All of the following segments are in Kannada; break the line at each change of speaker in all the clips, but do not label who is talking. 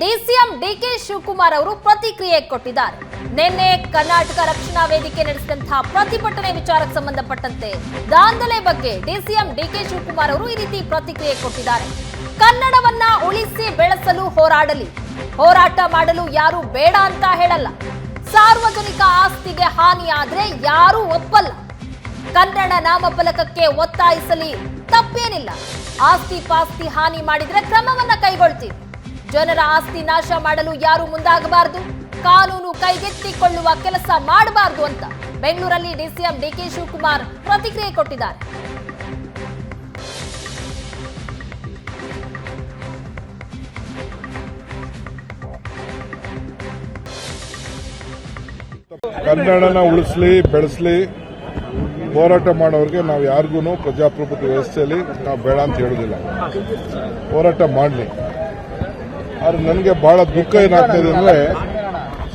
ಡಿಸಿಎಂ ಡಿಕೆ ಶಿವಕುಮಾರ್ ಅವರು ಪ್ರತಿಕ್ರಿಯೆ ಕೊಟ್ಟಿದ್ದಾರೆ. ನಿನ್ನೆ ಕರ್ನಾಟಕ ರಕ್ಷಣಾ ವೇದಿಕೆ ನಡೆಸಿದಂತಹ ಪ್ರತಿಭಟನೆ ವಿಚಾರಕ್ಕೆ ಸಂಬಂಧಪಟ್ಟಂತೆ ದಾಂಧಲೆ ಬಗ್ಗೆ ಡಿಸಿಎಂ ಡಿಕೆ ಶಿವಕುಮಾರ್ ಅವರು ಈ ರೀತಿ ಪ್ರತಿಕ್ರಿಯೆ ಕೊಟ್ಟಿದ್ದಾರೆ. ಕನ್ನಡವನ್ನ ಉಳಿಸಿ ಬೆಳೆಸಲು ಹೋರಾಡಲಿ. ಹೋರಾಟ ಮಾಡಲು ಯಾರು ಬೇಡ ಅಂತ ಹೇಳಲ್ಲ. ಸಾರ್ವಜನಿಕ ಆಸ್ತಿಗೆ ಹಾನಿಯಾದ್ರೆ ಯಾರೂ ಒಪ್ಪಲ್ಲ. ಕನ್ನಡ ನಾಮಫಲಕಕ್ಕೆ ಒತ್ತಾಯಿಸಲಿ. ತಪ್ಪೇನಿಲ್ಲ. ಆಸ್ತಿ ಪಾಸ್ತಿ ಹಾನಿ ಮಾಡಿದ್ರೆ ಕ್ರಮವನ್ನ ಕೈಗೊಳ್ತೀವಿ. ಜನರ ಆಸ್ತಿ ನಾಶ ಮಾಡಲು ಯಾರು ಮುಂದಾಗಬಾರದು. ಕಾನೂನು ಕೈಗೆತ್ತಿಕೊಳ್ಳುವ ಕೆಲಸ ಮಾಡಬಾರದು ಅಂತ ಬೆಂಗಳೂರಲ್ಲಿ ಡಿಸಿಎಂ ಡಿಕೆ ಶಿವಕುಮಾರ್ ಪ್ರತಿಕ್ರಿಯೆ ಕೊಟ್ಟಿದ್ದಾರೆ.
ಕನ್ನಡನ ಉಳಿಸ್ಲಿ, ಬೆಳೆಸ್ಲಿ, ಹೋರಾಟ ಮಾಡೋರಿಗೆ ನಾವು ಯಾರಿಗೂ ಪ್ರಜಾಪ್ರಭುತ್ವ ವ್ಯವಸ್ಥೆಯಲ್ಲಿ ನಾವು ಬೇಡ ಅಂತ ಹೇಳೋದಿಲ್ಲ. ಹೋರಾಟ ಮಾಡಲಿ. ಆದ್ರೆ ನನಗೆ ಬಹಳ ದುಃಖ ಏನಾಗ್ತದೆ ಅಂದ್ರೆ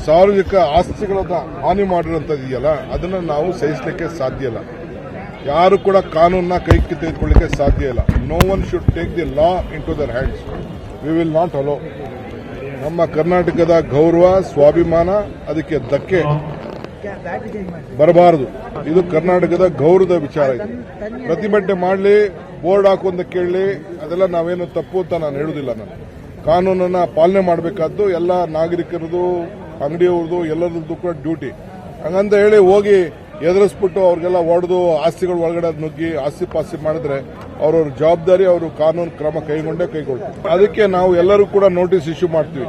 ಸಾರ್ವಜನಿಕ ಆಸ್ತಿಗಳನ್ನ ಹಾನಿ ಮಾಡಿರುವಂಥದ್ದು ಇದೆಯಲ್ಲ ಅದನ್ನ ನಾವು ಸಹಿಸಲಿಕ್ಕೆ ಸಾಧ್ಯ ಇಲ್ಲ. ಯಾರು ಕೂಡ ಕಾನೂನನ್ನ ಕೈ ತೆಗೆದುಕೊಳ್ಳಿಕ್ಕೆ ಸಾಧ್ಯ ಇಲ್ಲ. No one should take the law into their hands we will not allow ನಮ್ಮ ಕರ್ನಾಟಕದ ಗೌರವ, ಸ್ವಾಭಿಮಾನ ಅದಕ್ಕೆ ಧಕ್ಕೆ ಬರಬಾರದು. ಇದು ಕರ್ನಾಟಕದ ಗೌರವದ ವಿಚಾರ ಇದೆ. ಪ್ರತಿಭಟನೆ ಮಾಡಲಿ, ಬೋರ್ಡ್ ಹಾಕು ಅಂತ ಕೇಳಲಿ, ಅದೆಲ್ಲ ನಾವೇನು ತಪ್ಪು ಅಂತ ನಾನು ಹೇಳುದಿಲ್ಲ ನಾನು. ಕಾನೂನನ್ನ ಪಾಲನೆ ಮಾಡಬೇಕಾದ್ದು ಎಲ್ಲ ನಾಗರಿಕರದು, ಅಂಗಡಿಯವ್ರದ್ದು, ಎಲ್ಲರದ್ದು ಕೂಡ ಡ್ಯೂಟಿ. ಹಂಗಂತ ಹೇಳಿ ಹೋಗಿ ಎದುರಿಸ್ಬಿಟ್ಟು ಅವ್ರಿಗೆಲ್ಲ ಹೊಡೆದು ಆಸ್ತಿಗಳು ಒಳಗಡೆ ನುಗ್ಗಿ ಆಸ್ತಿ ಪಾಸ್ತಿ ಮಾಡಿದ್ರೆ ಅವ್ರವ್ರ ಜವಾಬ್ದಾರಿ ಅವರು ಕಾನೂನು ಕ್ರಮ ಕೈಗೊಂಡೇ ಕೈಗೊಳ್ತಾರೆ. ಅದಕ್ಕೆ ನಾವು ಎಲ್ಲರೂ ಕೂಡ ನೋಟಿಸ್ ಇಶ್ಯೂ ಮಾಡ್ತೀವಿ.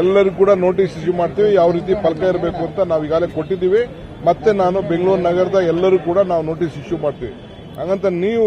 ಎಲ್ಲರಿಗೂ ಕೂಡ ನೋಟಿಸ್ ಇಶ್ಯೂ ಮಾಡ್ತೀವಿ. ಯಾವ ರೀತಿ ಫಲಕ ಇರಬೇಕು ಅಂತ ನಾವು ಈಗಾಗಲೇ ಕೊಟ್ಟಿದ್ದೀವಿ. ಮತ್ತೆ ನಾನು ಬೆಂಗಳೂರು ನಗರದ ಎಲ್ಲರೂ ಕೂಡ ನಾವು ನೋಟಿಸ್ ಇಶ್ಯೂ ಮಾಡ್ತೀವಿ. ಹಂಗಂತ ನೀವು